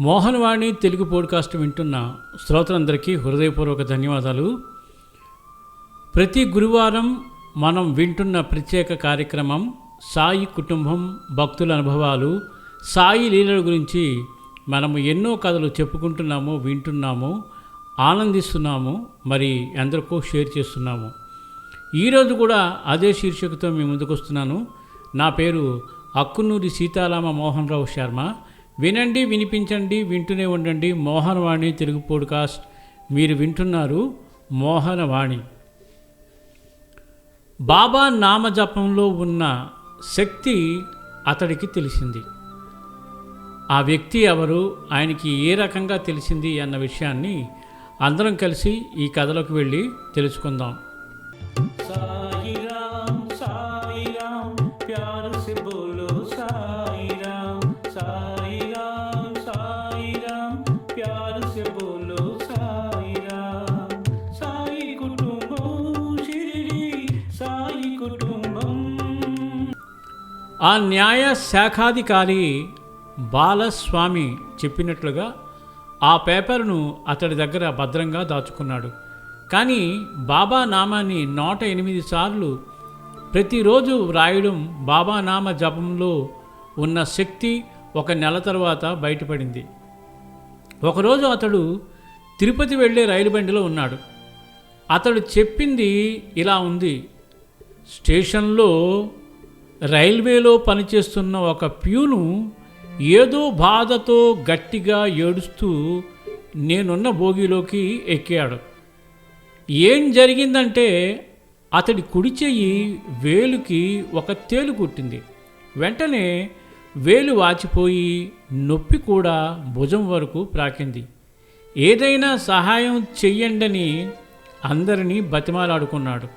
Mohan Vani Telugu podcast వింటున్న శ్రోతలందరికీ హృదయపూర్వక ధన్యవాదాలు. ప్రతి గురువారం మనం వింటున్న ప్రత్యేక కార్యక్రమం సాయి కుటుంబం భక్తుల అనుభవాలు. సాయి లీలల గురించి మనము ఎన్నో కథలు చెప్పుకుంటున్నాము వింటున్నాము ఆనందిస్తున్నాము మరి అందరికీ షేర్ చేస్తున్నాము. ఈరోజు కూడా అదే శీర్షికతో మీ ముందుకు వస్తున్నాను నా పేరు అక్కునూరి సీతారామ మోహన్ రావు శర్మ. వినండి వినిపించండి వింటూనే ఉండండి. మోహనవాణి తెలుగు పోడ్కాస్ట్. మీరు వింటున్నారు మోహనవాణి. బాబా నామజపంలో ఉన్న శక్తి అతడికి తెలిసింది. ఆ వ్యక్తి ఎవరు ఆయనకి ఏ రకంగా తెలిసింది అన్న విషయాన్ని అందరం కలిసి ఈ కథలోకి వెళ్ళి తెలుసుకుందాం. ఆ న్యాయ శాఖాధికారి బాలస్వామి చెప్పినట్లుగా ఆ పేపర్ను అతడి దగ్గర భద్రంగా దాచుకున్నాడు. కానీ బాబా నామాన్ని నూట ఎనిమిది సార్లు ప్రతిరోజు వ్రాయడం బాబా నామ జపంలో ఉన్న శక్తి ఒక నెల తర్వాత బయటపడింది. ఒకరోజు అతడు తిరుపతి వెళ్ళే రైలు బండిలో ఉన్నాడు. అతడు చెప్పింది ఇలా ఉంది. స్టేషన్లో రైల్వేలో పనిచేస్తున్న ఒక ప్యూను ఏదో బాధతో గట్టిగా ఏడుస్తూ నేనున్న బోగిలోకి ఎక్కాడు. ఏం జరిగిందంటే అతడి కుడి చెయ్యి వేలుకి ఒక తేలు కుట్టింది. వెంటనే వేలు వాచిపోయి నొప్పి కూడా భుజం వరకు ప్రాకింది. ఏదైనా సహాయం చెయ్యండని అందరినీ బతిమాలాడుకున్నాడు.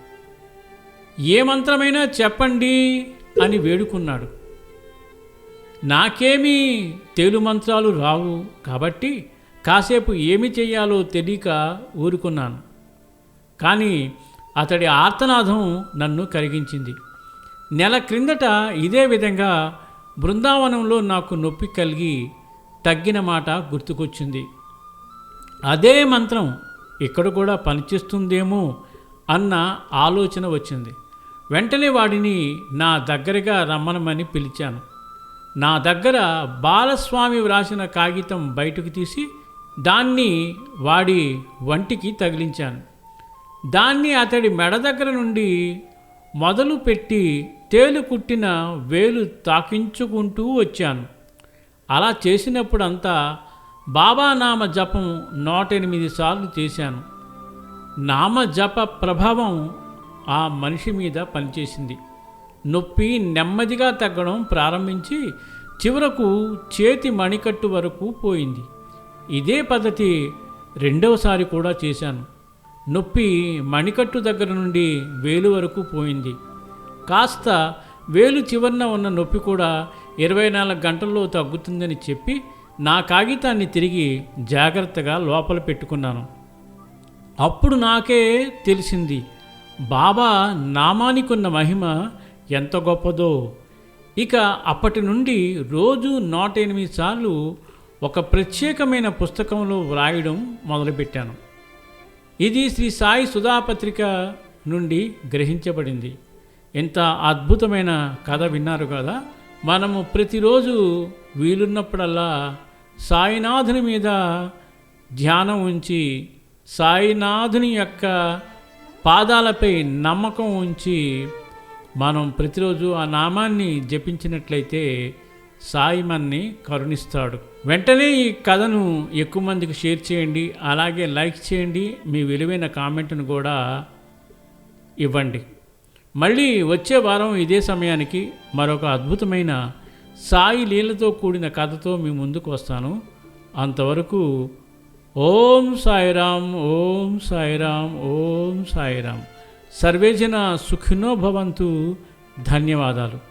ఏ మంత్రమైనా చెప్పండి అని వేడుకున్నాడు. నాకేమీ తేలుమంత్రాలు రావు కాబట్టి కాసేపు ఏమి చెయ్యాలో తెలియక ఊరుకున్నాను. కానీ అతడి ఆర్తనాదం నన్ను కరిగించింది. నెల క్రిందట ఇదే విధంగా బృందావనంలో నాకు నొప్పి కలిగి తగ్గిన మాట గుర్తుకొచ్చింది. అదే మంత్రం ఇక్కడ కూడా పనిచేస్తుందేమో అన్న ఆలోచన వచ్చింది. వెంటనే వాడిని నా దగ్గరగా రమ్మనమని పిలిచాను. నా దగ్గర బాలస్వామి వ్రాసిన కాగితం బయటకు తీసి దాన్ని వాడి వంటికి తగిలించాను. దాన్ని అతడి మెడ దగ్గర నుండి మొదలు పెట్టి తేలు కుట్టిన వేలు తాకించుకుంటూ వచ్చాను. అలా చేసినప్పుడంతా బాబా నామ జపం నూట ఎనిమిది సార్లు చేశాను. నామ జప ప్రభావం ఆ మనిషి మీద పనిచేసింది. నొప్పి నెమ్మదిగా తగ్గడం ప్రారంభించి చివరకు చేతి మణికట్టు వరకు పోయింది. ఇదే పద్ధతి రెండవసారి కూడా చేశాను. నొప్పి మణికట్టు దగ్గర నుండి వేలు వరకు పోయింది. కాస్త వేలు చివరన ఉన్న నొప్పి కూడా ఇరవై నాలుగు గంటల్లో తగ్గుతుందని చెప్పి నా కాగితాన్ని తిరిగి జాగ్రత్తగా లోపల పెట్టుకున్నాను. అప్పుడు నాకే తెలిసింది బాబా నామానికున్న మహిమ ఎంత గొప్పదో. ఇక అప్పటి నుండి రోజు నూట ఎనిమిది సార్లు ఒక ప్రత్యేకమైన పుస్తకంలో వ్రాయడం మొదలుపెట్టాను. ఇది శ్రీ సాయి సుధాపత్రిక నుండి గ్రహించబడింది. ఎంత అద్భుతమైన కథ విన్నారు కదా. మనము ప్రతిరోజు వీలున్నప్పుడల్లా సాయినాథుని మీద ధ్యానం ఉంచి సాయినాథుని యొక్క పాదాలపై నమ్మకం ఉంచి మనం ప్రతిరోజు ఆ నామాన్ని జపించినట్లయితే సాయి మన్ని కరుణిస్తాడు. వెంటనే ఈ కథను ఎక్కువ మందికి షేర్ చేయండి అలాగే లైక్ చేయండి మీ విలువైన కామెంట్ను కూడా ఇవ్వండి. మళ్ళీ వచ్చే వారం ఇదే సమయానికి మరొక అద్భుతమైన సాయి లీలతో కూడిన కథతో మీ ముందుకు వస్తాను. అంతవరకు ఓం సాయిరాం ఓం సాయిరాం ఓం సాయిరాం సర్వేజన సుఖినో భవంతు. ధన్యవాదాలు.